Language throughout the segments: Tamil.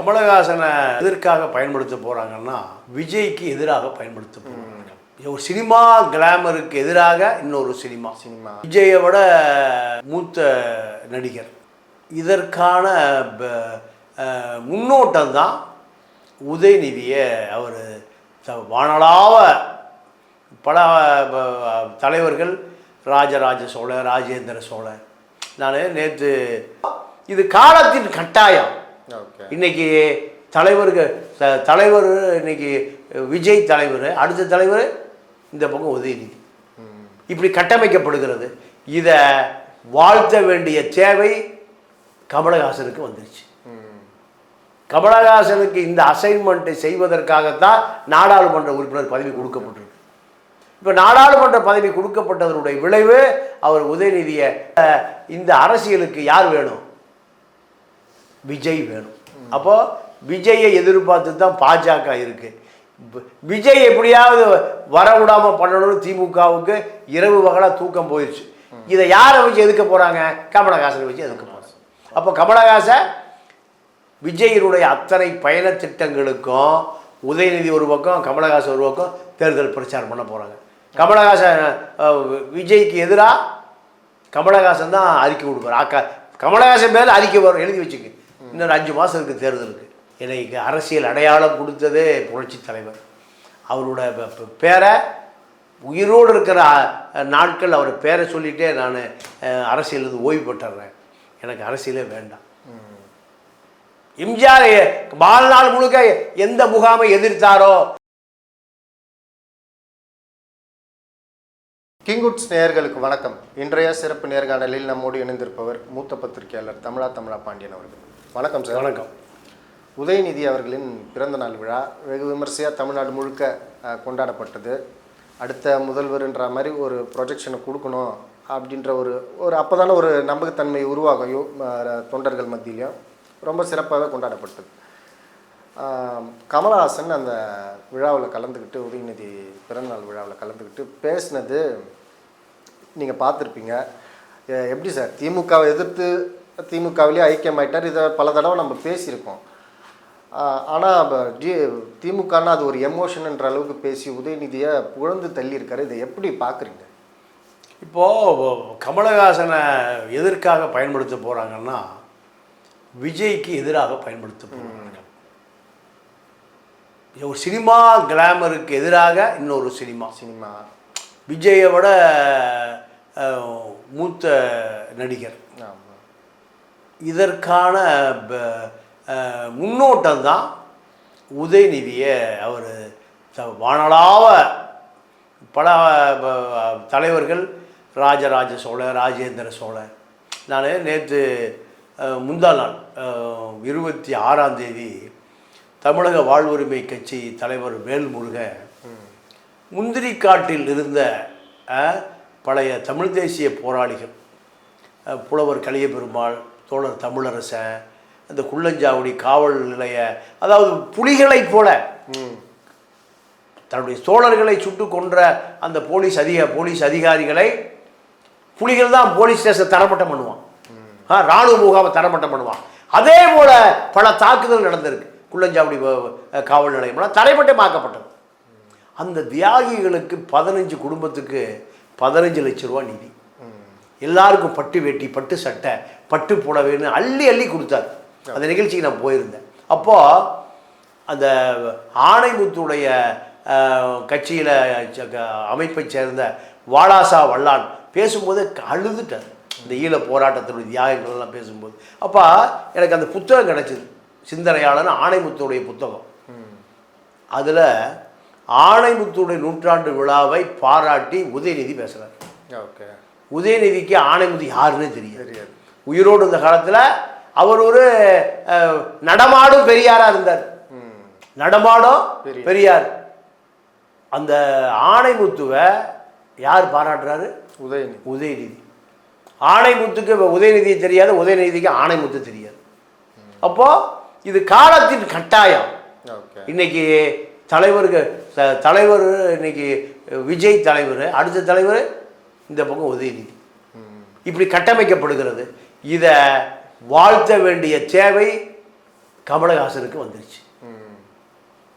கமலஹாசனை எதற்காக பயன்படுத்த போறாங்கன்னா விஜய்க்கு எதிராக பயன்படுத்த போறாங்க. ஒரு சினிமா கிளாமருக்கு எதிராக இன்னொரு சினிமா. சினிமா. விஜயை விட மூத்த நடிகர். இதற்கான முன்னோட்டம் தான் உதயநிதியை அவர் வானளாவ பல தலைவர்கள் ராஜராஜ சோழன் ராஜேந்திர சோழன். நான் நேற்று இது காலத்தின் கட்டாயம். இன்னைக்கு தலைவர்கள் த- தலைவர் இன்னைக்கு விஜய் தலைவர் அடுத்த தலைவர் இந்த பக்கம் உதயநிதி. இப்படி கட்டமைக்கப்படுகிறது. இதை வாழ்த்த வேண்டிய தேவை கமலஹாசனுக்கு வந்துருச்சு. கமலஹாசனுக்கு இந்த அசைன்மெண்ட்டை செய்வதற்காகத்தான் நாடாளுமன்ற உறுப்பினர் பதவி கொடுக்கப்பட்டிருக்கு. இப்போ நாடாளுமன்ற பதவி கொடுக்கப்பட்டதனுடைய விளைவு அவர் உதயநிதியை இந்த அரசியலுக்கு யார் வேணும்? விஜய் வேணும். அப்போ விஜயை எதிர்பார்த்து தான் பாஜக இருக்கு. விஜய் எப்படியாவது வர பண்ணணும்னு திமுகவுக்கு இரவு பகலா தூக்கம் போயிடுச்சு இதை யாரை வச்சு எதுக்க போறாங்க? கமலஹாசனை வச்சு எதுக்க போறாங்க. அப்போ கமலஹாசன் விஜயனுடைய அத்தனை பயண திட்டங்களுக்கும் உதயநிதி ஒரு பக்கம் கமலஹாசன் ஒரு பக்கம் தேர்தல் பிரச்சாரம் பண்ண போறாங்க. கமலஹாசன் விஜய்க்கு எதிராக கமலஹாசன் தான் அறிக்கை கொடுப்பார். அக்கா கமலஹாசன் மேலே அறிக்கை வரும் எழுதி வச்சுக்க இன்னொரு அஞ்சு மாதம் இருக்குது தேர்தலுக்கு. எனக்கு அரசியல் அடையாளம் கொடுத்ததே புரட்சி தலைவர். அவரோட பேரை உயிரோடு இருக்கிற நாட்கள் அவர் பேரை சொல்லிட்டே நான் அரசியல் ஓய்வு பெற்றுறேன். எனக்கு அரசியலே வேண்டாம். எம்ஜிஆர் வாழ்நாள் முழுக்க எந்த முகாமை எதிர்த்தாரோ? கிங்குட்ஸ் நேயர்களுக்கு வணக்கம். இன்றைய சிறப்பு நேர்காணலில் நம்மோடு இணைந்திருப்பவர் மூத்த பத்திரிகையாளர் தமிழா தமிழா பாண்டியன் அவர்கள். வணக்கம் சார். வணக்கம். உதயநிதி அவர்களின் பிறந்த நாள் விழா வெகு விமர்சையாக தமிழ்நாடு முழுக்க கொண்டாடப்பட்டது. அடுத்த முதல்வர்ன்ற மாதிரி ஒரு ப்ரொஜெக்ஷனை கொடுக்கணும் அப்படின்ற ஒரு ஒரு அப்போ தானே ஒரு நம்பகத்தன்மை உருவாகும் தொண்டர்கள் மத்தியிலையும் ரொம்ப சிறப்பாக கொண்டாடப்பட்டது. கமலஹாசன் அந்த விழாவில் கலந்துக்கிட்டு உதயநிதி பிறந்தநாள் விழாவில் கலந்துக்கிட்டு பேசினது நீங்கள் பார்த்துருப்பீங்க. எப்படி சார்? திமுகவை எதிர்த்து திமுகவிலே ஐக்கியமாயிட்டார். இதை பல தடவை நம்ம பேசியிருக்கோம். ஆனால் டி திமுகன்னா அது ஒரு எமோஷன்ன்ற அளவுக்கு பேசி உதயநிதியை புகழ்ந்து தள்ளியிருக்காரு. இதை எப்படி பார்க்குறீங்க? இப்போது கமலஹாசனை எதற்காக பயன்படுத்த போகிறாங்கன்னா விஜய்க்கு எதிராக பயன்படுத்த போகிறாங்க ஒரு சினிமா கிளாமருக்கு எதிராக இன்னொரு சினிமா. சினிமா. விஜயை விட மூத்த நடிகர். இதற்கான ப- முன்னோட்டம் தான் உதயநிதியை அவர் வானலாவ பல தலைவர்கள் ராஜராஜ சோழ ராஜேந்திர சோழன். நான் நேற்று முந்தா நாள் இருபத்தி ஆறாம் தேதி தமிழக வாழ்வுரிமை கட்சி தலைவர் வேல்முருகன் முந்திரிக்காட்டில் இருந்த பழைய தமிழ் தேசிய போராளிகள் புலவர் கலியபெருமாள் தோழர் தமிழரசன் அந்த குள்ளஞ்சாவடி காவல் நிலைய அதாவது புலிகளைப் போல. ம். தன்னுடைய தோழர்களை சுட்டு கொன்ற அந்த போலீஸ் அதிக போலீஸ் அதிகாரிகளை புலிகள் தான் போலீஸ் ஸ்டேஷன் தரமட்டம் பண்ணுவான். ஆ, ராணுவ முகாமை தரமட்டம் பண்ணுவான். அதே போல பல தாக்குதல் நடந்திருக்கு. குள்ளஞ்சாவடி காவல் நிலையம்லாம் தரைமட்டமாக்கப்பட்டது அந்த தியாகிகளுக்கு பதினஞ்சு குடும்பத்துக்கு பதினஞ்சு லட்ச ரூபா நிதி. எல்லாருக்கும் பட்டு வேட்டி பட்டு சட்டை பட்டு புடவைன்னு அள்ளி அள்ளி கொடுத்தாரு. அந்த நிகழ்ச்சிக்கு நான் போயிருந்தேன். அப்போது அந்த ஆணைமுத்துடைய கட்சியில் அமைப்பை சேர்ந்த வாலாசா வல்லான் பேசும்போது அழுதுட்டார். இந்த ஈழ போராட்டத்தினுடைய தியாகங்கள் எல்லாம் பேசும்போது. அப்போ எனக்கு அந்த புத்தகம் கிடச்சிது. சிந்தனையாளன் ஆணைமுத்துடைய புத்தகம். அதில் ஆணைமுத்துடைய நூற்றாண்டு விழாவை பாராட்டி உதயநிதி பேசுகிறார் ஓகே. உதயநிதிக்கு ஆணைமுத்து யாருன்னே தெரியாது. தெரியாது. உயிரோடு இருந்த காலத்தில் அவர் ஒரு நடமாடும் பெரியாராக இருந்தார். நடமாடும் பெரியார். அந்த ஆணைமுத்துவை யார் பாராட்டுறாரு? உதயநிதி. உதயநிதி. ஆணைமுத்துக்கு உதயநிதி தெரியாது உதயநிதிக்கு ஆணைமுத்து தெரியாது. அப்போ இது காலத்தின் கட்டாயம். இன்னைக்கு தலைவருக்கு தலைவர் இன்னைக்கு விஜய் தலைவர் அடுத்த தலைவர் இந்த பக்கம் உதயநிதி. இப்படி கட்டமைக்கப்படுகிறது. இதை வாழ்த்த வேண்டிய தேவை கமலஹாசனுக்கு வந்துருச்சு.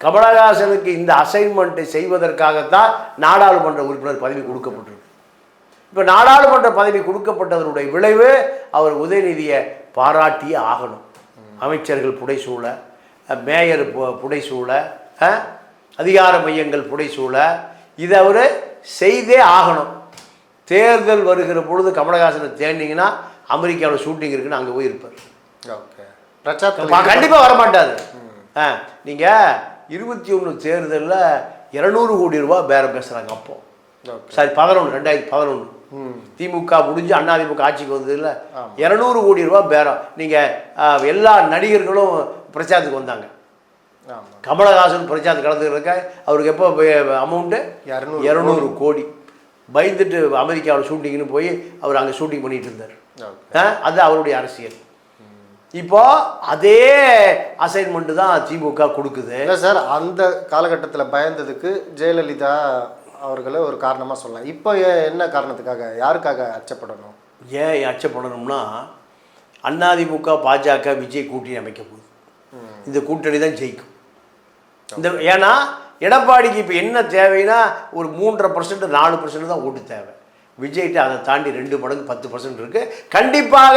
கமலஹாசனுக்கு இந்த அசைன்மெண்ட்டை செய்வதற்காகத்தான் நாடாளுமன்ற உறுப்பினர் பதவி கொடுக்கப்பட்டிருக்கு. இப்போ நாடாளுமன்ற பதவி கொடுக்கப்பட்டதனுடைய விளைவு அவர் உதயநிதியை பாராட்டியே ஆகணும். அமைச்சர்கள் புடைசூழ மேயர் பு- புடைசூழ அதிகார மையங்கள் புடைசூழ இதை அவர் செய்தே ஆகணும். தேர்தல் வருகிற பொழுது கமலஹாசனை தேடினீங்கன்னா அமெரிக்காவில் ஷூட்டிங் இருக்குன்னு அங்கே போய் இருப்பார் ஓகே கண்டிப்பாக வரமாட்டார். ஆ நீங்கள் இருபத்தி ஒன்று தேர்தலில் இரநூறு கோடி ரூபாய் பேரம் பேசுகிறாங்க அப்போ. சாரி பதினொன்று ரெண்டாயிரத்தி பதினொன்று திமுக முடிஞ்சு அதிமுக ஆட்சிக்கு வந்ததில்ல இரநூறு கோடி ரூபாய் பேரம். நீங்கள் எல்லா நடிகர்களும் பிரச்சாரத்துக்கு வந்தாங்க. கமலஹாசன் பிரச்சாரத்துக்கு கலந்துக்கிறக்க அவருக்கு எப்போ அமௌண்ட்டு? இரநூறு கோடி. பயந்துட்டு அமெரிக்காவில் ஷூட்டிங்னு போய் அவர் அங்கே ஷூட்டிங் பண்ணிட்டு இருந்தார் அது அவருடைய அரசியல். இப்போ அதே அசைன்மெண்ட் தான் திமுக கொடுக்குது. இல்லை சார் அந்த காலகட்டத்தில் பயந்ததுக்கு ஜெயலலிதா அவர்களை ஒரு காரணமாக சொல்லலாம். இப்போ என்ன காரணத்துக்காக யாருக்காக அச்சப்படணும்? ஏன் அச்சப்படணும்னா அதிமுக பாஜக விஜய் கூட்டணி அமைக்க போகுது. இந்த கூட்டணி தான் ஜெயிக்கும். இந்த ஏன்னா எடப்பாடிக்கு இப்போ என்ன தேவைன்னா ஒரு மூன்றரை பர்சன்ட் நாலு பர்சன்ட் தான் ஓட்டு தேவை. விஜய்கிட்ட அதை தாண்டி ரெண்டு மடங்கு பத்து பர்சன்ட் இருக்கு. கண்டிப்பாக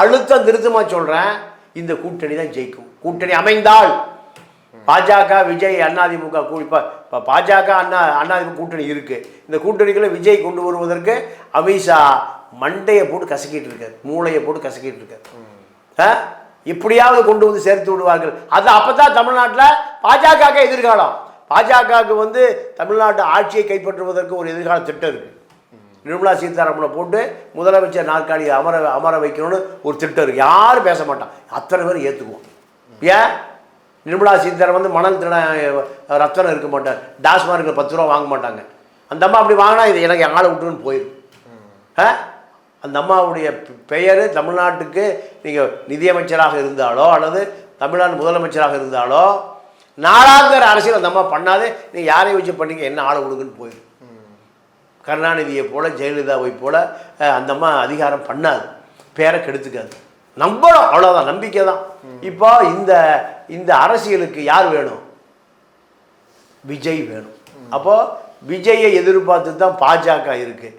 அழுத்தம் திருத்தமாக சொல்கிறேன் இந்த கூட்டணி தான் ஜெயிக்கும். கூட்டணி அமைந்தால் பாஜக விஜய் அதிமுக கூ இப்போ பாஜக அண்ணா அதிமுக கூட்டணி இருக்குது இந்த கூட்டணிக்குள்ள விஜய் கொண்டு வருவதற்கு அமித்ஷா மண்டையை போட்டு கசக்கிட்டு இருக்கார். மூளையை போட்டு கசக்கிட்டு இருக்கார். ஆ? எப்படியாவது கொண்டு வந்து சேர்த்து விடுவார்கள். அது அப்போ தான் தமிழ்நாட்டில் பாஜக எதிர்காலம். பாஜகவுக்கு வந்து தமிழ்நாட்டு ஆட்சியை கைப்பற்றுவதற்கு ஒரு எதிர்கால திட்டம் இருக்குது நிர்மலா சீதாராமனை போட்டு முதலமைச்சர் நாற்காலியை அமர அமர வைக்கணும்னு ஒரு திட்டம் இருக்குது யாரும் பேச மாட்டான். அத்தனை பேர் ஏற்றுக்குவோம் ஏன்? நிர்மலா சீதாராமன் வந்து மணல் தின ரத்தனம் இருக்க மாட்டார். டாஸ்மார்க்கில் பத்து ரூபா வாங்க மாட்டாங்க. அந்த அம்மா அப்படி வாங்கினா இது எனக்கு ஆளை விட்டுன்னு போயிடும். ஆ? அந்த அம்மாவுடைய பெயர் தமிழ்நாட்டுக்கு நீங்கள் நிதியமைச்சராக இருந்தாலோ அல்லது தமிழ்நாடு முதலமைச்சராக இருந்தாலோ நாளாங்கிற அரசியல் அந்த அம்மா பண்ணாதே நீங்கள் யாரை வச்சு பண்ணீங்க என்ன ஆளை கொடுக்குன்னு போயிடும். கருணாநிதியை போல் ஜெயலலிதாவை போல் அந்த அம்மா அதிகாரம் பண்ணாது. பேரை கெடுத்துக்காது. நம்பணும் அவ்வளோதான் நம்பிக்கை தான். இப்போ இந்த இந்த அரசியலுக்கு யார் வேணும்? விஜய் வேணும். அப்போது விஜயை எதிர்பார்த்து தான் பாஜக இருக்கு.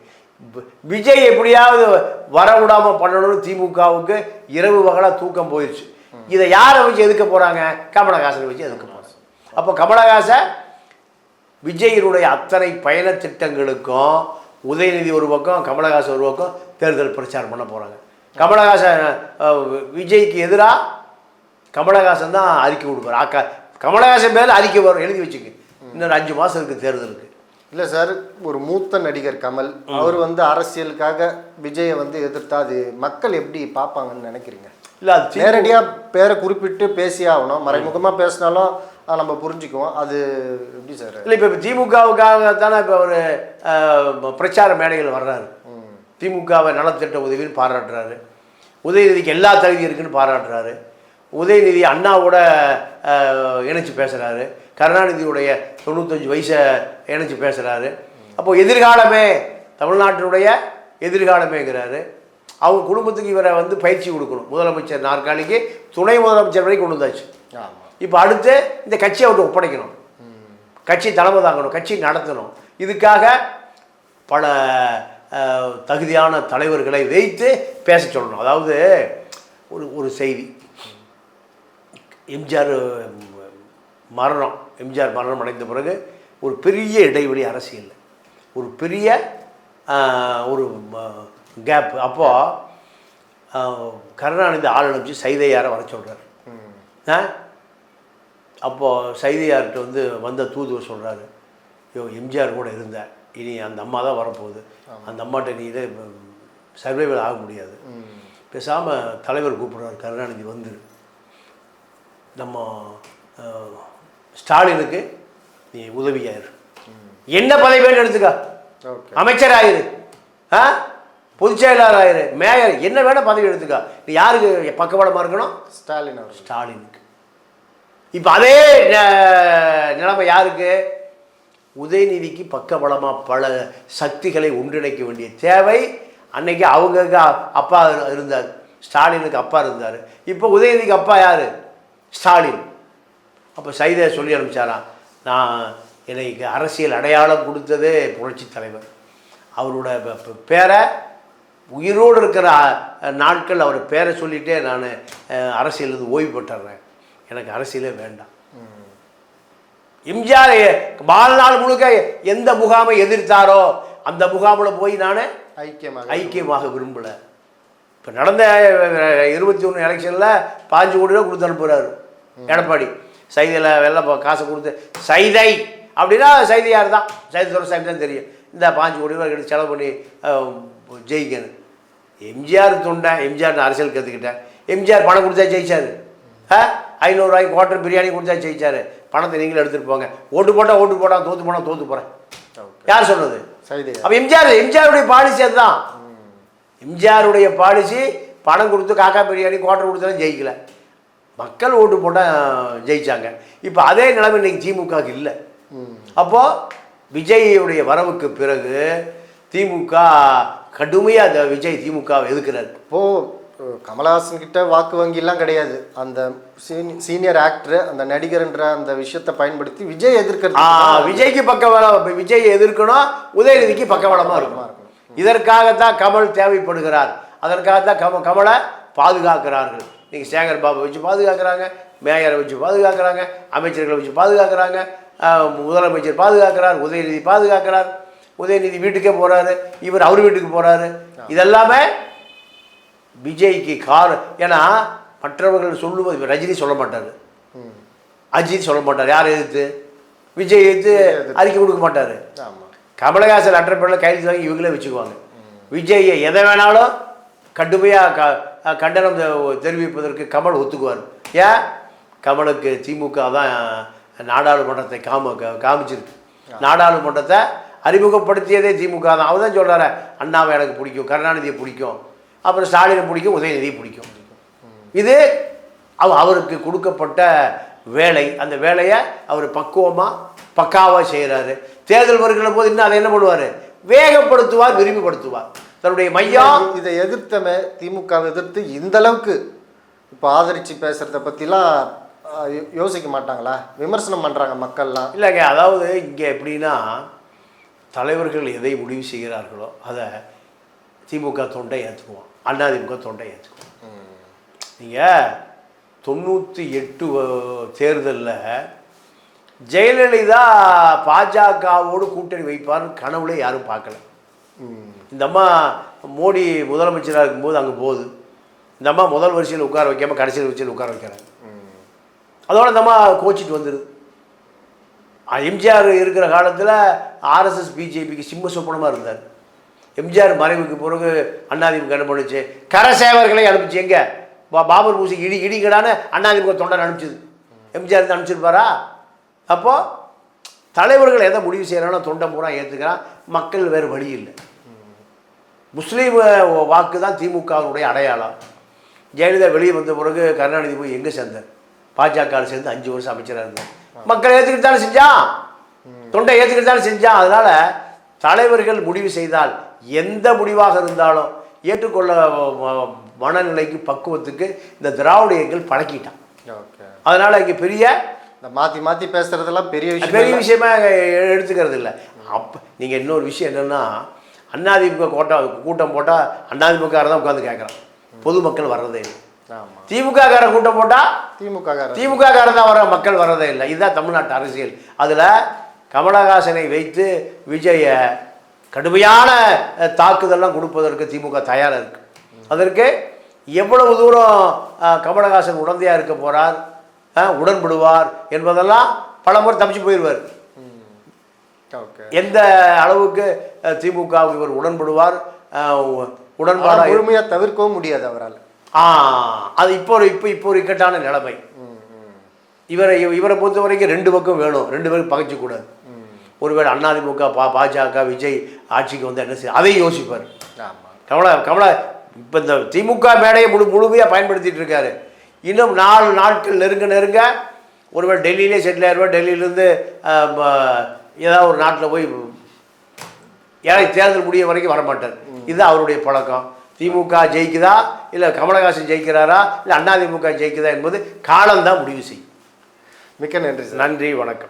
விஜய் எப்படியாவது வர பண்ணணும்னு திமுகவுக்கு இரவு வகலாக தூக்கம் போயிடுச்சு இதை யாரை வச்சு எதுக்க போகிறாங்க கமலஹாசனை வச்சு எதுக்க போகிறாங்க அப்போ கமலஹாசன் விஜயினுடைய அத்தனை பயண திட்டங்களுக்கும் உதயநிதி ஒரு பக்கம் கமலஹாசன் ஒரு பக்கம் தேர்தல் பிரச்சாரம் பண்ண போகிறாங்க கமலஹாசன் விஜய்க்கு எதிராக கமலஹாசன் தான் அறிக்கை கொடுப்பார். அக்கா கமலஹாசன் மேலே அறிக்கை வரும் எழுதி வச்சுக்க இன்னொரு அஞ்சு மாதம் இருக்குது தேர்தலுக்கு இல்லை சார் ஒரு மூத்த நடிகர் கமல் அவர் வந்து அரசியலுக்காக விஜயை வந்து எதிர்த்தா அது மக்கள் எப்படி பார்ப்பாங்கன்னு நினைக்கிறீங்க? இல்லை அது நேரடியாக பேரை குறிப்பிட்டு பேசியே ஆகணும். மறைமுகமாக பேசினாலும் நம்ம புரிஞ்சுக்குவோம். அது எப்படி சார்? இல்லை இப்போ திமுகவுக்காக தானே இப்போ ஒரு பிரச்சார மேடைகள் வர்றாரு. திமுகவை நலத்திட்ட உதவின்னு பாராட்டுறாரு. உதயநிதிக்கு எல்லா தகுதி இருக்குன்னு பாராட்டுறாரு. உதயநிதி அண்ணாவோட இணைச்சு பேசுகிறாரு கருணாநிதியுடைய தொண்ணூத்தஞ்சு வயசை இணைச்சு பேசுகிறாரு அப்போ எதிர்காலமே தமிழ்நாட்டினுடைய எதிர்காலமேங்கிறாரு. அவங்க குடும்பத்துக்கு இவரை வந்து பயிற்சி கொடுக்கணும். முதலமைச்சர் நாற்காலிக்கு துணை முதலமைச்சர் வரைக்கும் கொண்டு வந்தாச்சு. ஆமாம் இப்போ அடுத்து இந்த கட்சியை அவர்கிட்ட ஒப்படைக்கணும். கட்சி தலைமை தாங்கணும் கட்சி நடத்தணும். இதுக்காக பல தகுதியான தலைவர்களை வைத்து பேச சொல்லணும். அதாவது ஒரு ஒரு செய்தி. எம்ஜிஆர் மரணம். எம்ஜிஆர் மரணம் அடைந்த பிறகு ஒரு பெரிய இடைவெளி அரசியல் ஒரு பெரிய ஒரு கேப் அப்போது கருணாநிதி ஆள் அனுப்பிச்சு சைதையாரை வர சொல்கிறார் ஆ? அப்போது சைதையார்கிட்ட வந்து வந்த தூதுவர் சொல்கிறாரு ஐயோ எம்ஜிஆர் கூட இருந்தேன் இனி அந்த அம்மா தான் வரப்போகுது. அந்த அம்மாட்ட நீ இதை சர்வைவல் ஆக முடியாது. பேசாமல் தலைவர் கூப்பிடுறாரு கருணாநிதி வந்து நம்ம ஸ்டாலினுக்கு நீ உதவியாயிரு என்ன பதவி வேணும் எடுத்துக்க. அமைச்சர் ஆயிரு. ஆ? பொதுச் செயலாளர் ஆயிரு. மேயர் என்ன வேணும் பதவி எடுத்துக்க. நீ யாருக்கு பக்கபலமாக இருக்கணும்? ஸ்டாலின் ஸ்டாலினுக்கு. இப்போ அதே நிலைமை யாருக்கு? உதயநிதிக்கு பக்கபலமாக பல சக்திகளை ஒன்றிணைக்க வேண்டிய தேவை. அன்னைக்கு அவங்களுக்கு அப்பா இருந்தார். ஸ்டாலினுக்கு அப்பா இருந்தார். இப்போ உதயநிதிக்கு அப்பா யார்? ஸ்டாலின். அப்போ சைதை சொல்லி அனுப்பிச்சாராம் நான் எனக்கு அரசியல் அடையாளம் கொடுத்ததே புரட்சி தலைவர். அவரோட பேரை உயிரோடு இருக்கிற நாட்கள் அவர் பேரை சொல்லிட்டே நான் அரசியலிருந்து ஓய்வு பெற்றுறேன். எனக்கு அரசியலே வேண்டாம். எம்ஜிஆர் வாழ்நாள் முழுக்க எந்த முகாமை எதிர்த்தாரோ அந்த முகாமில் போய் நான் ஐக்கியமாக ஐக்கியமாக விரும்பலை. இப்போ நடந்த இருபத்தி ஒன்று எலெக்ஷனில் பாஞ்சு கோடி ரூபா கொடுத்து அனுப்புகிறாரு எடப்பாடி. சைதையில் வெள்ளை பா- காசை கொடுத்து சைதை! அப்படின்னா சைதையார் தான் சைதை துறை சாமி தான் தெரியும். இந்த பாஞ்சு கோடி ரூபா எடுத்து செலவு பண்ணி ஜெயிக்கணும். எம்ஜிஆர் தொண்டை எம்ஜிஆர் நான் அரசியல் கற்றுக்கிட்டேன் எம்ஜிஆர் பணம் கொடுத்தா ஜெயிச்சாரு. ஆ? ஐநூறுரூவாய்க்கு குவார்டர் பிரியாணி கொடுத்தா ஜெயிச்சாரு. பணத்தை நீங்களும் எடுத்துகிட்டு போங்க. ஓட்டு போட்டால் ஓட்டு போட்டால் தோற்று போனால் தோற்று போகிறேன் யார் சொன்னது? அப்போ எம்ஜிஆர் எம்ஜிஆருடைய பாலிசி அதுதான். எம்ஜிஆருடைய பாலிசி பணம் கொடுத்து காக்கா பிரியாணி குவார்டர் கொடுத்தாலும் ஜெயிக்கல. மக்கள் ஓட்டு போட்டால் ஜெயிச்சாங்க. இப்போ அதே நிலைமை இன்னைக்கு திமுகவுக்கு இல்லை. அப்போது விஜய்யுடைய வரவுக்கு பிறகு திமுக கடுமையாக விஜய் திமுகவை எதுக்குறாரு இப்போ அஹ், கமலஹாசன் கிட்ட வாக்கு வங்கிலாம் கிடையாது. அந்த சீனி- சீனியர் ஆக்டர் அந்த நடிகர்ன்ற அந்த விஷயத்தை பயன்படுத்தி விஜய் எதிர்க்கிறது விஜய்க்கு பக்கபலம் விஜய் எதிர்க்கணும் உதயநிதிக்கு பக்கபலமாக இருக்கணும். இதற்காகத்தான் கமல் தேவைப்படுகிறார். அதற்காகத்தான் கம கமலை பாதுகாக்கிறார்கள். நீங்கள் சேகர் பாபு வச்சு பாதுகாக்கிறாங்க மேயரை வச்சு பாதுகாக்கிறாங்க அமைச்சர்களை வச்சு பாதுகாக்கிறாங்க முதலமைச்சர் பாதுகாக்கிறார் உதயநிதி பாதுகாக்கிறார். உதயநிதி வீட்டுக்கே போகிறாரு இவர் அவர் வீட்டுக்கு போகிறாரு இதெல்லாமே விஜய்க்கு கார் ஏன்னா மற்றவர்கள் சொல்லுவது ரஜினி சொல்ல மாட்டார். அஜித் சொல்ல மாட்டார். யார் எதிர்த்து? விஜய் எதிர்த்து அறிக்கை கொடுக்க மாட்டார். கமலஹாசன் லெட்டர் பேரில் கையெழுத்து வாங்கி இவங்களே வச்சுக்குவாங்க. விஜய் எதை வேணாலும் கடுமையாக க கண்டனம் தெரிவிப்பதற்கு கமல் ஒத்துக்குவார். ஏன்? கமலுக்கு திமுக தான் நாடாளுமன்றத்தை காம கா- காமிச்சிருக்கு. நாடாளுமன்றத்தை அறிமுகப்படுத்தியதே திமுக தான். அவர் தான் சொல்கிறாரு அண்ணாவை எனக்கு பிடிக்கும் கருணாநிதியை பிடிக்கும். அப்புறம் ஸ்டாலினை பிடிக்கும் உதயநிதியை பிடிக்கும். இது அவ அவருக்கு கொடுக்கப்பட்ட வேலை. அந்த வேலையை அவர் பக்குவமாக பக்காவாக செய்கிறாரு தேர்தல் வருகிற போது இன்னும் அதை என்ன பண்ணுவார்? வேகப்படுத்துவார் விரிவுபடுத்துவார். தன்னுடைய மையம் இதை எதிர்த்தமே திமுக எதிர்த்து இந்த அளவுக்கு இப்போ பத்திலாம் அஹ், யோ- யோசிக்க மாட்டாங்களா? விமர்சனம் பண்றாங்க மக்கள்லாம். இல்லைங்க அதாவது இங்கே எப்படின்னா தலைவர்கள் எதை முடிவு செய்கிறார்களோ அதை திமுக தொண்டை ஏற்றுக்குவோம் அதிமுக தொண்டை ஏற்றுக்குவோம் நீங்கள் தொண்ணூற்றி எட்டு தேர்தலில் ஜெயலலிதா பாஜகவோடு கூட்டணி வைப்பார்னு கனவுல யாரும் பார்க்கல. இந்த அம்மா மோடி முதலமைச்சராக இருக்கும்போது அங்கே போகுது. இந்த அம்மா முதல் வரிசையில் உட்கார வைக்காம கடைசியில் வரிசையில் உட்கார வைக்கிறாங்க. அதோட இந்த அம்மா கோச்சிட்டு வந்துடுது எம்ஜிஆர் இருக்கிற காலத்தில் ஆர்எஸ்எஸ் பிஜேபிக்கு சிம்ம சொப்பனமாக இருந்தார். எம்ஜிஆர் மறைவுக்கு பிறகு அண்ணாதிமுக என்ன பண்ணுச்சு? கரசேவர்களை அனுப்பிச்சு. எங்கே? பா- பாபர் பூசி இடி இடிங்கடான அண்ணாதிமுக தொண்டர் அனுப்பிச்சது. எம்ஜிஆர் இருந்து அனுப்பிச்சிருப்பாரா? அப்போது தலைவர்கள் எதை முடிவு செய்கிறானோ தொண்டை பூரா ஏற்றுக்கிறான் மக்கள் வேறு வழி இல்லை. முஸ்லீம் வாக்கு தான் திமுகவினுடைய அடையாளம். ஜெயலலிதா வெளியே வந்த பிறகு கருணாநிதி போய் எங்கே சேர்ந்தார்? பாஜக சேர்ந்து அஞ்சு வருஷம் அமைச்சராக இருந்தார். மக்கள் ஏற்றுக்கிட்டு தானே செஞ்சான். தொண்டை ஏற்றுக்கிட்டு தானே செஞ்சான். அதனால் தலைவர்கள் முடிவு செய்தால் எந்த முடிவாக இருந்தாலும் ஏற்றுக்கொள்ள மனநிலைக்கு பக்குவத்துக்கு இந்த திராவிட இயக்கங்கள் பழக்கிட்டான். ஓகே. அதனால் இங்கே பெரிய இந்த மாத்தி மாத்தி பேசுறதெல்லாம் பெரிய விஷயம் பெரிய. விஷயமா எடுத்துக்கிறது இல்லை. அப்போ நீங்கள் இன்னொரு விஷயம் என்னென்னா அண்ணாதிமுக கோட்டா கூட்டம் போட்டால் அண்ணாதிமுக தான் உட்காந்து கேட்குறான். பொதுமக்கள் வர்றதே இல்லை. ஆமா. திமுக காரன் கூட்டம் போட்டால் திமுக காரர் திமுக காரன் தான் வர மக்கள் வர்றதே இல்லை. இதுதான் தமிழ்நாட்டு அரசியல். அதில் கமலஹாசனை வைத்து விஜய கடுமையான தாக்குதல்லாம் கொடுப்பதற்கு திமுக தயாராக இருக்கு. அதற்கு எவ்வளவு தூரம் கமலஹாசன் உடந்தையாக இருக்க போகிறார் உடன்படுவார் என்பதெல்லாம் பல முறை தப்பிச்சு போயிடுவார் ஓகே. எந்த அளவுக்கு திமுகவுக்கு இவர் உடன்படுவார் உடன்பாடாக முழுமையா தவிர்க்கவும் முடியாது அவரால். ஆ அது இப்போ ஒரு இப்போ இப்போ ஒரு இக்கட்டான நிலைமை. இவரை இவரை பொறுத்த வரைக்கும் ரெண்டு பக்கம் வேணும். ரெண்டு பேரும் பகைச்சக்கூடாது ஒருவேளை அதிமுக பா பாஜக விஜய் ஆட்சிக்கு வந்து என்ன செய்ய அதையும் யோசிப்பார். கமலா கமலா இப்போ இந்த திமுக மேடையை முழு முழுமையாக பயன்படுத்திட்டு இருக்காரு. இன்னும் நாலு நாட்கள் நெருங்க நெருங்க ஒருவேளை டெல்லியிலே செட்டில் ஆயிடுவார் டெல்லியிலேருந்து ஏதாவது ஒரு நாட்டில் போய் ஏழை தேர்தல் முடிய வரைக்கும் வரமாட்டார். இது அவருடைய பழக்கம். திமுக ஜெயிக்குதா இல்லை கமலஹாசன் ஜெயிக்கிறாரா இல்லை அதிமுக ஜெயிக்குதா என்பது காலம்தான் முடிவு செய்யும். மிக்க நன்றி நன்றி வணக்கம்.